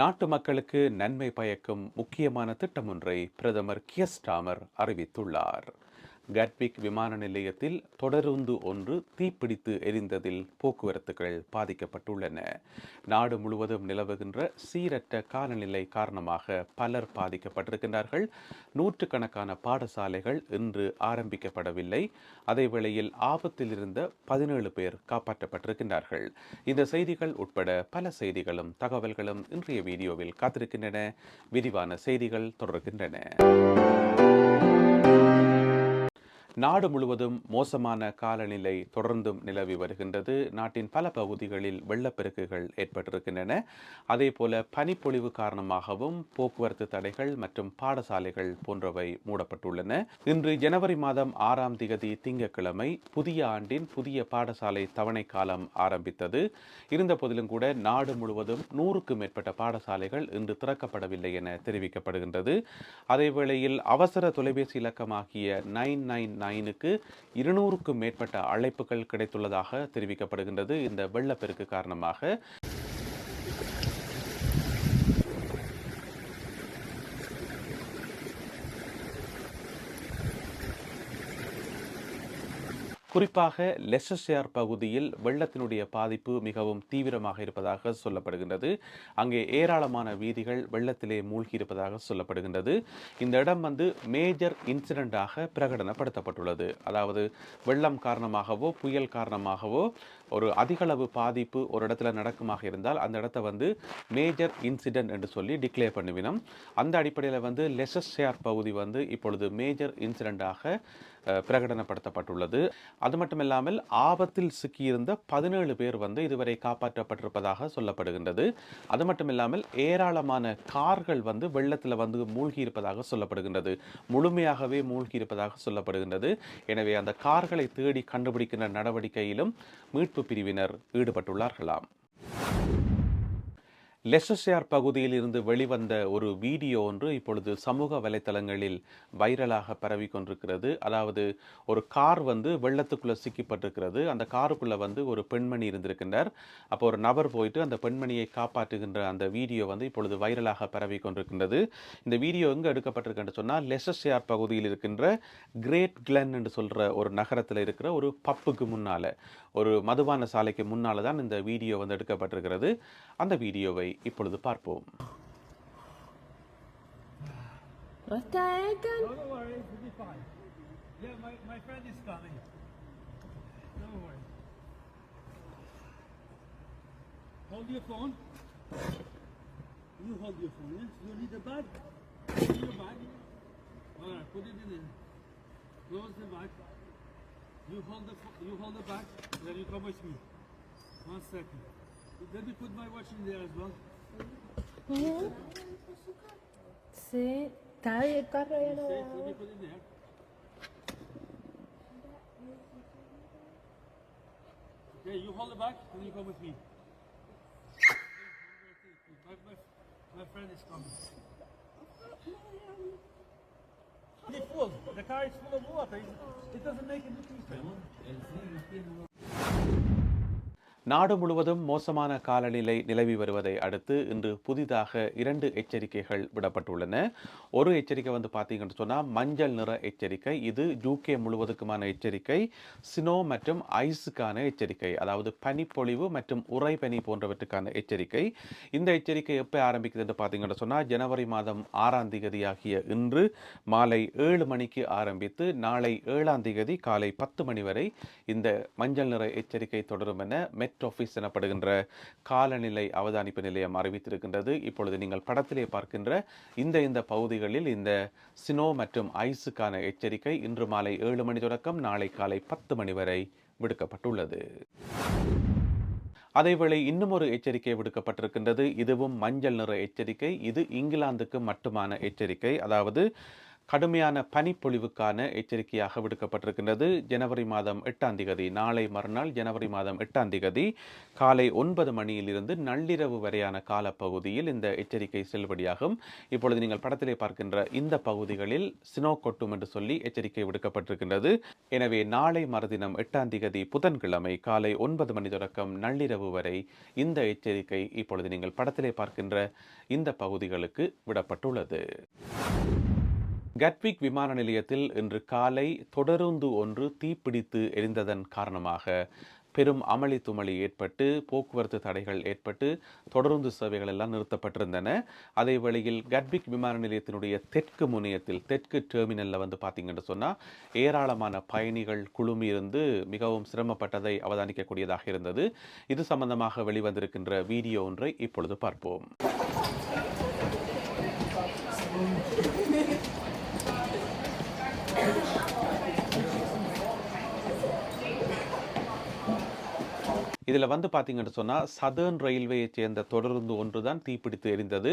நாட்டு மக்களுக்கு நன்மை பயக்கும் முக்கியமான திட்டம் ஒன்றை பிரதமர் கியஸ்டாமர் அறிவித்துள்ளார். கட்விக் விமான நிலையத்தில் தொடருந்து ஒன்று தீப்பிடித்து எரிந்ததில் போக்குவரத்துகள் பாதிக்கப்பட்டுள்ளன. நாடு முழுவதும் நிலவுகின்ற சீரற்ற காலநிலை காரணமாக பலர் பாதிக்கப்பட்டிருக்கின்றார்கள். நூற்றுக்கணக்கான பாடசாலைகள் இன்று ஆரம்பிக்கப்படவில்லை. அதேவேளையில் ஆபத்தில் இருந்த பதினேழு பேர் காப்பாற்றப்பட்டிருக்கின்றார்கள். இந்த செய்திகள் உட்பட பல செய்திகளும் தகவல்களும் இன்றைய வீடியோவில் காத்திருக்கின்றன. விரிவான செய்திகள் தொடர்கின்றன. நாடு முழுவதும் மோசமான காலநிலை தொடர்ந்தும் நிலவி வருகின்றது. நாட்டின் பல பகுதிகளில் வெள்ளப்பெருக்குகள் ஏற்பட்டிருக்கின்றன. அதே போல பனிப்பொழிவு காரணமாகவும் போக்குவரத்து தடைகள் மற்றும் பாடசாலைகள் போன்றவை மூடப்பட்டுள்ளன. இன்று ஜனவரி மாதம் ஆறாம் திகதி திங்கட்கிழமை புதிய ஆண்டின் புதிய பாடசாலை தவணை காலம் ஆரம்பித்தது. இருந்த போதிலும் கூட நாடு முழுவதும் நூறுக்கும் மேற்பட்ட பாடசாலைகள் இன்று திறக்கப்படவில்லை என தெரிவிக்கப்படுகின்றது. அதேவேளையில் அவசர தொலைபேசி இலக்கமாகிய நைன் நைன் நைனுக்கு இருநூறுக்கும் மேற்பட்ட அழைப்புகள் கிடைத்துள்ளதாக தெரிவிக்கப்படுகின்றது. இந்த வெள்ளப்பெருக்கு காரணமாக. குறிப்பாக லெசஷியார் பகுதியில் வெள்ளத்தினுடைய பாதிப்பு மிகவும் தீவிரமாக இருப்பதாக சொல்லப்படுகின்றது. அங்கே ஏராளமான வீதிகள் வெள்ளத்திலே மூழ்கி இருப்பதாக சொல்லப்படுகின்றது. இந்த இடம் வந்து மேஜர் இன்சிடென்டாக பிரகடனப்படுத்தப்பட்டுள்ளது. அதாவது வெள்ளம் காரணமாகவோ புயல் காரணமாகவோ ஒரு அதிகளவு பாதிப்பு ஒரு இடத்துல நடக்குமாக இருந்தால் அந்த இடத்த வந்து மேஜர் இன்சிடென்ட் என்று சொல்லி டிக்ளேர் பண்ணுவினோம். அந்த அடிப்படையில் வந்து லெசஷியார் பகுதி வந்து இப்பொழுது மேஜர் இன்சிடென்டாக பிரகடனப்படுத்தப்பட்டுள்ளது. அது மட்டும் இல்லாமல் ஆபத்தில் சிக்கியிருந்த பதினேழு பேர் வந்து இதுவரை காப்பாற்றப்பட்டிருப்பதாக சொல்லப்படுகின்றது. அது மட்டும் இல்லாமல் ஏராளமான கார்கள் வந்து வெள்ளத்தில் வந்து மூழ்கி இருப்பதாக சொல்லப்படுகின்றது. முழுமையாகவே மூழ்கி இருப்பதாக சொல்லப்படுகின்றது. எனவே அந்த கார்களை தேடி கண்டுபிடிக்கின்ற நடவடிக்கையிலும் மீட்பு பிரிவினர் ஈடுபட்டுள்ளார்களாம். லெசஷியார் பகுதியில் இருந்து வெளிவந்த ஒரு வீடியோ ஒன்று இப்பொழுது சமூக வலைத்தளங்களில் வைரலாக பரவி கொண்டிருக்கிறது. அதாவது ஒரு கார் வந்து வெள்ளத்துக்குள்ளே சிக்கிப்பட்டிருக்கிறது. அந்த காருக்குள்ளே வந்து ஒரு பெண்மணி இருந்திருக்கின்றார். அப்போ ஒரு நபர் போயிட்டு அந்த பெண்மணியை காப்பாற்றுகின்ற அந்த வீடியோ வந்து இப்பொழுது வைரலாக பரவி கொண்டிருக்கின்றது. இந்த வீடியோ எங்கே எடுக்கப்பட்டிருக்குன்னு சொன்னால் லெசஷியார் பகுதியில் இருக்கின்ற கிரேட் கிளன் என்று சொல்கிற ஒரு நகரத்தில் இருக்கிற ஒரு பப்புக்கு முன்னால். ஒரு மதுபான சாலைக்கு முன்னால் தான் இந்த வீடியோ வந்து எடுக்கப்பட்டிருக்கிறது அந்த வீடியோவை இப்பொழுது பார்ப்போம். Yeah, my, my friend is coming. Don't worry. Hold your phone. You hold your phone, yes? You need a bag? Put your bag. Alright, put it in there. Close the bag. You hold the pho- you hold the bag, then you come with me. One second. Let me put my watch in there as well. Sí, está ahí el carro ya no. Okay, let me put it there. Okay, you hold the bag and you come with me. My, my, my friend is coming. He's full. The car is full of water. It doesn't make any difference. நாடு முழுவதும் மோசமான காலநிலை நிலவி வருவதை அடுத்து இன்று புதிதாக இரண்டு எச்சரிக்கைகள் விடப்பட்டுள்ளன. ஒரு எச்சரிக்கை வந்து பார்த்தீங்கன்னு சொன்னால் மஞ்சள் நிற எச்சரிக்கை. இது ஜூகே முழுவதுக்குமான எச்சரிக்கை. சினோ மற்றும் ஐஸுக்கான எச்சரிக்கை. அதாவது பனிப்பொழிவு மற்றும் உறைபனி போன்றவற்றுக்கான எச்சரிக்கை. இந்த எச்சரிக்கை எப்போ ஆரம்பிக்குது என்று பார்த்தீங்கன்னு சொன்னால் ஜனவரி மாதம் ஆறாம் தேதியாகிய இன்று மாலை ஏழு மணிக்கு ஆரம்பித்து நாளை ஏழாம் தேதி காலை பத்து மணி வரை இந்த மஞ்சள் நிற எச்சரிக்கை தொடரும் என மெட் ஆஃபீஸ் எனப்படுகின்ற காலநிலை அவதானிப்பு நிலையம் அறிவித்திருக்கின்றது. இப்பொழுது நீங்கள் படத்திலே பார்க்கின்ற இந்த இந்த பகுதிகளில் இந்த சினோ மற்றும் ஐஸுக்கான எச்சரிக்கை இன்று மாலை ஏழு மணி தொடக்கம் நாளை காலை பத்து மணி வரை விடுக்கப்பட்டுள்ளது. அதேவேளை இன்னும் ஒரு எச்சரிக்கை விடுக்கப்பட்டிருக்கின்றது. இதுவும் மஞ்சள் நிற எச்சரிக்கை. இது இங்கிலாந்துக்கு மட்டுமான எச்சரிக்கை. அதாவது கடுமையான பனிப்பொழிவுக்கான எச்சரிக்கையாக விடுக்கப்பட்டிருக்கின்றது. ஜனவரி மாதம் எட்டாம் திகதி நாளை மறுநாள் ஜனவரி மாதம் எட்டாம் திகதி காலை ஒன்பது மணியிலிருந்து நள்ளிரவு வரையான காலப்பகுதியில் இந்த எச்சரிக்கை செல்லுபடியாகும். இப்பொழுது நீங்கள் படத்திலே பார்க்கின்ற இந்த பகுதிகளில் சினோ கொட்டும் என்று சொல்லி எச்சரிக்கை விடுக்கப்பட்டிருக்கின்றது. எனவே நாளை மறுதினம் எட்டாம் திகதி புதன்கிழமை காலை ஒன்பது மணி தொடக்கம் நள்ளிரவு வரை இந்த எச்சரிக்கை இப்பொழுது நீங்கள் படத்திலே பார்க்கின்ற இந்த பகுதிகளுக்கு விடப்பட்டுள்ளது. கட்விக் விமான நிலையத்தில் இன்று காலை தொடருந்து ஒன்று தீப்பிடித்து எரிந்ததன் காரணமாக பெரும் அமளி துமளி ஏற்பட்டு போக்குவரத்து தடைகள் ஏற்பட்டு தொடருந்து சேவைகள் எல்லாம் நிறுத்தப்பட்டிருந்தன. அதே வேளையில் கட்பிக் விமான நிலையத்தினுடைய தெற்கு முனையத்தில் தெற்கு டெர்மினலில் வந்து பார்த்தீங்கன்னு சொன்னால் ஏராளமான பயணிகள் குழுமி இருந்து மிகவும் சிரமப்பட்டதை அவதானிக்கக்கூடியதாக இருந்தது. இது சம்பந்தமாக வெளிவந்திருக்கின்ற வீடியோ ஒன்றை இப்பொழுது பார்ப்போம். இதில் வந்து பார்த்தீங்கன்னு சொன்னால் சதர்ன் ரயில்வேயை சேர்ந்த தொடருந்து ஒன்று தான் தீப்பிடித்து எரிந்தது.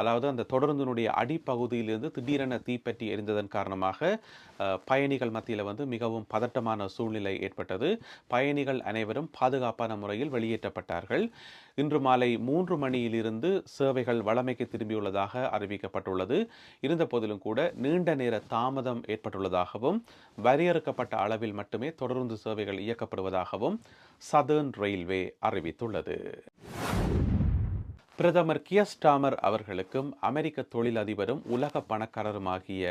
அதாவது அந்த தொடருந்தினுடைய அடிப்பகுதியிலிருந்து திடீரென தீப்பற்றி எரிந்ததன் காரணமாக பயணிகள் மத்தியில் வந்து மிகவும் பதட்டமான சூழ்நிலை ஏற்பட்டது. பயணிகள் அனைவரும் பாதுகாப்பான முறையில் வெளியேற்றப்பட்டார்கள். இன்று மாலை மூன்று மணியிலிருந்து சேவைகள் வளமைக்கு திரும்பியுள்ளதாக அறிவிக்கப்பட்டுள்ளது. இருந்த போதிலும் கூட நீண்ட நேர தாமதம் ஏற்பட்டுள்ளதாகவும் வரையறுக்கப்பட்ட அளவில் மட்டுமே தொடருந்து சேவைகள் இயக்கப்படுவதாகவும் சதர்ன் ரயில்வே அறிவித்துள்ளது. பிரதமர் கியஸ்டாமர் அவர்களுக்கும் அமெரிக்க தொழிலதிபரும் உலக பணக்காரருமாகிய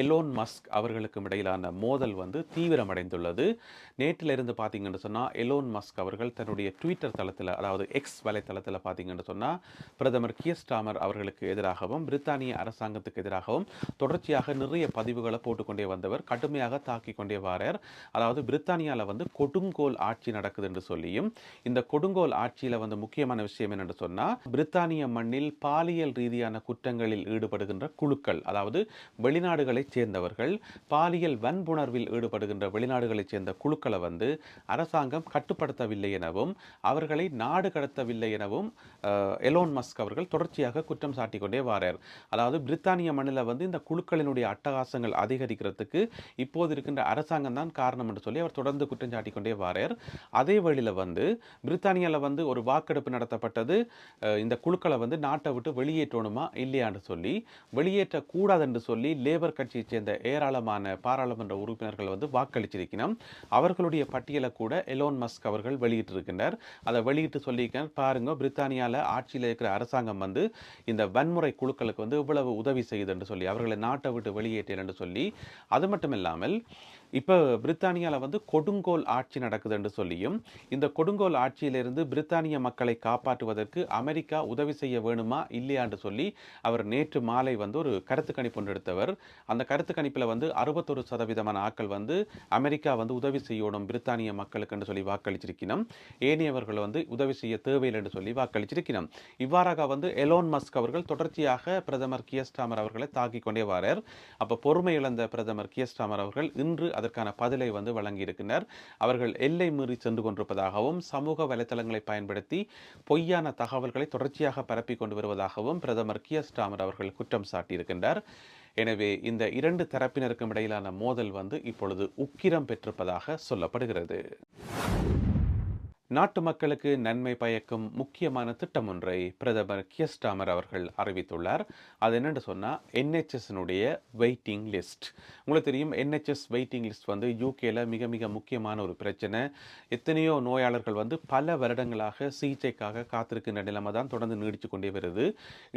எலோன் மஸ்க் அவர்களுக்கும் இடையிலான மோதல் வந்து தீவிரமடைந்துள்ளது. நேற்றிலிருந்து பார்த்தீங்கன்னு சொன்னால் எலோன் மஸ்க் அவர்கள் தன்னுடைய ட்விட்டர் தளத்தில் அதாவது எக்ஸ் வலைத்தளத்தில் பார்த்தீங்கன்னு சொன்னால் பிரதமர் கியஸ்டாமர் அவர்களுக்கு எதிராகவும் பிரித்தானிய அரசாங்கத்துக்கு எதிராகவும் தொடர்ச்சியாக நிறைய பதிவுகளை போட்டுக்கொண்டே வந்தவர் கடுமையாக தாக்கி கொண்டே வாரார். அதாவது பிரித்தானியாவில் வந்து கொடுங்கோல் ஆட்சி நடக்குது என்று சொல்லியும் இந்த கொடுங்கோல் ஆட்சியில் வந்து முக்கியமான விஷயம் என்னென்று சொன்னால் பிரித்தானிய மண்ணில் பாலியல் ரீதியான குற்றங்களில் ஈடுபடுகின்ற குழுக்கள் அதாவது வெளிநாடுகளைச் சேர்ந்தவர்கள் பாலியல் வன்புணர்வில் ஈடுபடுகின்ற வெளிநாடுகளைச் சேர்ந்த குழுக்களை வந்து அரசாங்கம் கட்டுப்படுத்தவில்லை எனவும் அவர்களை நாடு கடத்தவில்லை எனவும் எலோன் மஸ்க் அவர்கள் தொடர்ச்சியாக குற்றம் சாட்டிக்கொண்டே வாரார். அதாவது பிரித்தானிய மண்ணில் வந்து இந்த குழுக்களினுடைய அட்டகாசங்கள் அதிகரிக்கிறதுக்கு இப்போது இருக்கின்ற அரசாங்கம் தான் காரணம் என்று சொல்லி அவர் தொடர்ந்து குற்றம் சாட்டிக்கொண்டே வாரார். அதே வழியில் வந்து பிரித்தானியாவில் வந்து ஒரு வாக்கெடுப்பு நடத்தப்பட்டது. இந்த இந்த குழுக்களை வந்து நாட்டை விட்டு வெளியேற்றணுமா இல்லையான்னு சொல்லி வெளியேற்றக்கூடாது என்று சொல்லி லேபர் கட்சியைச் சேர்ந்த ஏராளமான பாராளுமன்ற உறுப்பினர்கள் வந்து வாக்களிச்சிருக்கணும். அவர்களுடைய பட்டியலை கூட எலோன் மஸ்க் அவர்கள் வெளியிட்டிருக்கின்றார். அதை வெளியிட்டு சொல்லியிருக்கார். பாருங்க பிரித்தானியாவில் ஆட்சியில் இருக்கிற அரசாங்கம் வந்து இந்த வன்முறை குழுக்களுக்கு வந்து இவ்வளவு உதவி செய்யுது என்று சொல்லி அவர்களை நாட்டை விட்டு வெளியேற்றேன் என்று சொல்லி அது மட்டும் இல்லாமல் இப்போ பிரித்தானியாவில் வந்து கொடுங்கோல் ஆட்சி நடக்குது என்று சொல்லியும் இந்த கொடுங்கோல் ஆட்சியிலிருந்து பிரித்தானிய மக்களை காப்பாற்றுவதற்கு அமெரிக்கா உதவி செய்ய வேணுமா இல்லையான்னு சொல்லி அவர் நேற்று மாலை வந்து ஒரு கருத்து கணிப்பு ஒன்று எடுத்தவர். அந்த கருத்து கணிப்பில் வந்து அறுபத்தொரு சதவீதமான ஆட்கள் வந்து அமெரிக்கா வந்து உதவி செய்யணும் பிரித்தானிய மக்களுக்கு என்று சொல்லி வாக்களிச்சிருக்கணும் ஏனையவர்கள் வந்து உதவி செய்ய தேவையில்லை என்று சொல்லி வாக்களிச்சிருக்கணும் இவ்வாறாக வந்து எலோன் மஸ்க் அவர்கள் தொடர்ச்சியாக பிரதமர் கியஸ்டாமர் அவர்களை தாக்கிக் கொண்டே வாரார். அப்போ பொறுமை இழந்த பிரதமர் கியஸ்டாமர் அவர்கள் இன்று அதற்கான பதிலை வந்து வழங்கியிருக்கிறார். அவர்கள் எல்லை மீறி சென்று கொண்டிருப்பதாகவும் சமூக வலைத்தளங்களை பயன்படுத்தி பொய்யான தகவல்களை தொடர்ச்சியாக பரப்பி கொண்டு வருவதாகவும் பிரதமர் கியஸ்டாமர் அவர்கள் குற்றம் சாட்டியிருக்கின்றார் எனவே இந்த இரண்டு தரப்பினருக்கும் இடையிலான மோதல் வந்து இப்பொழுது உக்கிரம் பெற்றிருப்பதாக சொல்லப்படுகிறது. நாட்டு மக்களுக்கு நன்மை பயக்கும் முக்கியமான திட்டம் ஒன்றை பிரதமர் கியஸ்டாமர் அவர்கள் அறிவித்துள்ளார். அது என்னென்னு சொன்னால் என்ஹெச்எஸ்னுடைய வெயிட்டிங் லிஸ்ட் உங்களுக்கு தெரியும் என்ஹெச்எஸ் வெயிட்டிங் லிஸ்ட் வந்து யூகேல மிக மிக முக்கியமான ஒரு பிரச்சனை. எத்தனையோ நோயாளர்கள் வந்து பல வருடங்களாக சிகிச்சைக்காக காத்திருக்கின்ற நிலைமை தான் தொடர்ந்து நீடித்து கொண்டே வருது.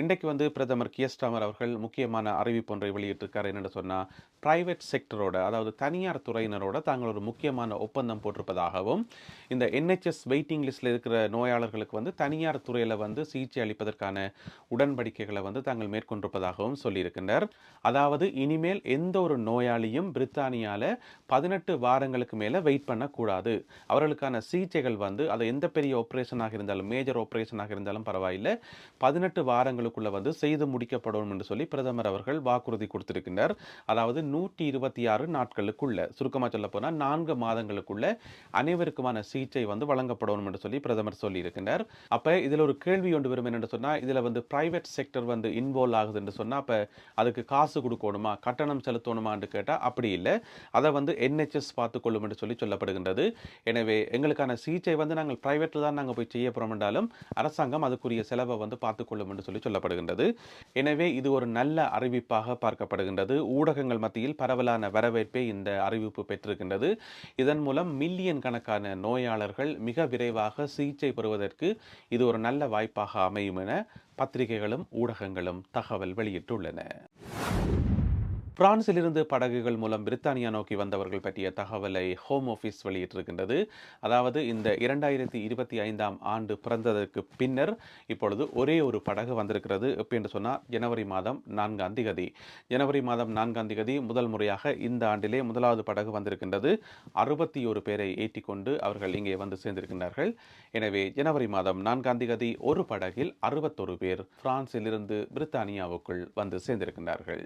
இன்றைக்கு வந்து பிரதமர் கியஸ்டாமர் அவர்கள் முக்கியமான அறிவிப்பு ஒன்றை வெளியிட்டிருக்கார். என்னென்னு சொன்னால் பிரைவேட் செக்டரோட அதாவது தனியார் துறையினரோட தாங்கள் ஒரு முக்கியமான ஒப்பந்தம் போட்டிருப்பதாகவும் இந்த என்ஹெச்எஸ் வெயிட்டிங் லிஸ்ட்டில் இருக்கிற நோயாளர்களுக்கு வந்து தனியார் துறையில் வந்து சிகிச்சை அளிப்பதற்கான உடன்படிக்கைகளை வந்து தாங்கள் மேற்கொண்டிருப்பதாகவும் சொல்லியிருக்கின்றனர் அதாவது இனிமேல் எந்த ஒரு நோயாளியும் பிரித்தானியாவில் பதினெட்டு வாரங்களுக்கு மேலே வெயிட் பண்ணக்கூடாது. அவர்களுக்கான சிகிச்சைகள் வந்து அது எந்த பெரிய ஆப்ரேஷனாக இருந்தாலும் மேஜர் ஆப்ரேஷனாக இருந்தாலும் பரவாயில்லை. பதினெட்டு வாரங்களுக்குள்ளே வந்து செய்து முடிக்கப்படும் என்று சொல்லி பிரதமர் அவர்கள் வாக்குறுதி கொடுத்திருக்கின்றார். அதாவது நூற்றி இருபத்தி ஆறு நாட்களுக்குள்ள சுருக்கமாக சொல்ல போனால் நான்கு மாதங்களுக்குள்ள அனைவருக்குமான சிகிச்சை வந்து வழங்க வழங்கப்படணும் என்று சொல்லி பிரதமர் சொல்லியிருக்கின்றார். அப்போ இதில் ஒரு கேள்வி ஒன்று வரும் என்னென்னு சொன்னால் இதில் வந்து ப்ரைவேட் செக்டர் வந்து இன்வால்வ் ஆகுது என்று சொன்னால் அப்போ அதுக்கு காசு கொடுக்கணுமா கட்டணம் செலுத்தணுமான்னு கேட்டால் அப்படி இல்லை. அதை வந்து என்ஹெச்எஸ் பார்த்துக்கொள்ளும் என்று சொல்லி சொல்லப்படுகின்றது. எனவே எங்களுக்கான சிகிச்சை வந்து நாங்கள் ப்ரைவேட்டில் தான் நாங்கள் போய் செய்ய போகிறோம் என்றாலும் அரசாங்கம் அதுக்குரிய செலவை வந்து பார்த்துக்கொள்ளும் என்று சொல்லி சொல்லப்படுகின்றது. எனவே இது ஒரு நல்ல அறிவிப்பாக பார்க்கப்படுகின்றது. ஊடகங்கள் மத்தியில் பரவலான வரவேற்பை இந்த அறிவிப்பு பெற்றிருக்கின்றது. இதன் மூலம் மில்லியன் கணக்கான நோயாளர்கள் மிக விரைவாக சிகிச்சை பெறுவதற்கு இது ஒரு நல்ல வாய்ப்பாக அமையும் என பத்திரிகைகளும் ஊடகங்களும் தகவல் வெளியிட்டுள்ளன. பிரான்சிலிருந்து படகுகள் மூலம் பிரித்தானியா நோக்கி வந்தவர்கள் பற்றிய தகவலை ஹோம் ஆஃபீஸ் வெளியிட்டிருக்கின்றது. அதாவது இந்த இரண்டாயிரத்தி இருபத்தி ஐந்தாம் ஆண்டு பிறந்ததற்கு பின்னர் இப்பொழுது ஒரே ஒரு படகு வந்திருக்கிறது எப்படி என்று சொன்னால் ஜனவரி மாதம் நான்காம் திகதி. ஜனவரி மாதம் நான்காம் திகதி முதல் முறையாக இந்த ஆண்டிலே முதலாவது படகு வந்திருக்கின்றது. அறுபத்தி ஒரு பேரை ஏற்றிக்கொண்டு அவர்கள் இங்கே வந்து சேர்ந்திருக்கின்றார்கள். எனவே ஜனவரி மாதம் நான்காம் திகதி ஒரு படகில் அறுபத்தொரு பேர் பிரான்சிலிருந்து பிரித்தானியாவுக்குள் வந்து சேர்ந்திருக்கின்றார்கள்.